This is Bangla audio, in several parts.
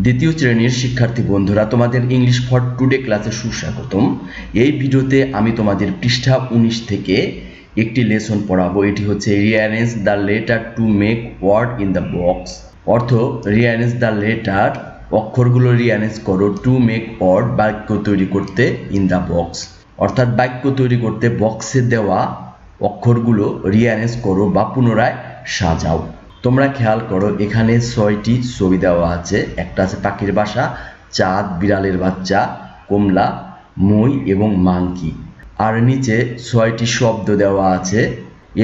দ্বিতীয় শ্রেণির শিক্ষার্থী বন্ধুরা, তোমাদের ইংলিশ ফর টুডে ক্লাসে সুস্বাগতম। এই ভিডিওতে আমি তোমাদের পৃষ্ঠা উনিশ থেকে একটি লেসন পড়াবো। এটি হচ্ছে rearrange the letter to make word in the box অর্থ রিয়ারেঞ্জ দ্য লেটার অক্ষরগুলো রিয়ারেঞ্জ করো টু মেক ওয়ার্ড বাক্য তৈরি করতে ইন দ্য বক্স অর্থাৎ বাক্য তৈরি করতে বক্সে দেওয়া অক্ষরগুলো রিয়ারেঞ্জ করো বা পুনরায় সাজাও। তোমরা খেয়াল করো, এখানে ছয়টি ছবি দেওয়া আছে। একটা আছে পাখির বাসা, চাঁদ, বিড়ালের বাচ্চা, কমলা, মই এবং মাংকি। আর নিচে ছয়টি শব্দ দেওয়া আছে।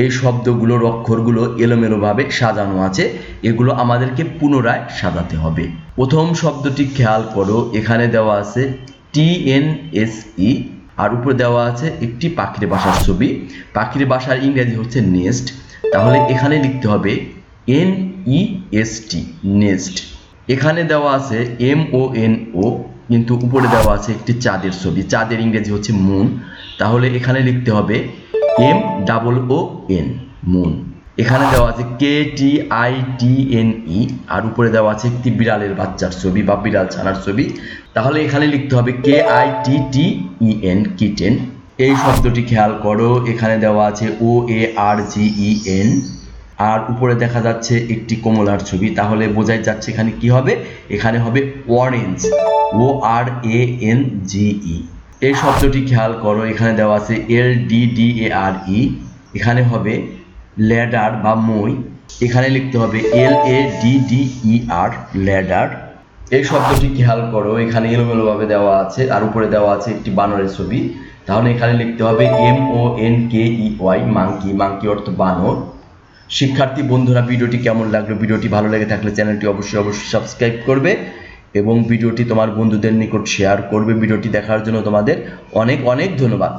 এই শব্দগুলোর অক্ষরগুলো এলোমেলোভাবে সাজানো আছে। এগুলো আমাদেরকে পুনরায় সাজাতে হবে। প্রথম শব্দটি খেয়াল করো, এখানে দেওয়া আছে টি এন এস ই। আর উপরে দেওয়া আছে একটি পাখির বাসার ছবি। পাখির বাসার ইংরেজি হচ্ছে নেস্ট। তাহলে এখানে লিখতে হবে N E S T nest এখানে দেওয়া আছে এম ও এন ও কিন্তু উপরে দেওয়া আছে একটি চাঁদের ছবি। চাঁদের ইংরেজি হচ্ছে মুন তাহলে এখানে লিখতে হবে M double O N moon এখানে দেওয়া আছে কে T I T N E আর উপরে দেওয়া আছে একটি বিড়ালের বাচ্চার ছবি বা বিড়াল ছানার ছবি। তাহলে এখানে লিখতে হবে K I T T E N kitten এই শব্দটি খেয়াল করো, এখানে দেওয়া আছে ও এ আর জি ই এন আর উপরে দেখা যাচ্ছে একটি কমলার ছবি। তাহলে বোঝাই যাচ্ছে এখানে কি হবে? এখানে হবে orange O R A N G ই এই শব্দটি খেয়াল করো, এখানে দেওয়া আছে এল ডি ডি এ আর ই এখানে হবে ল্যাডার বা মই। এখানে লিখতে হবে L A D D E R ladder. এই শব্দটি খেয়াল করো, এখানে এলোমেলোভাবে দেওয়া আছে আর উপরে দেওয়া আছে একটি বানরের ছবি। তাহলে এখানে লিখতে হবে M O N K E Y monkey monkey অর্থ বানর। শিক্ষার্থী বন্ধুরা, ভিডিওটি কেমন লাগল? ভিডিওটি ভালো লেগে থাকলে চ্যানেলটি অবশ্যই অবশ্যই সাবস্ক্রাইব করবে এবং ভিডিওটি তোমার বন্ধুদের নিকট শেয়ার করবে। ভিডিওটি দেখার জন্য তোমাদের অনেক অনেক ধন্যবাদ।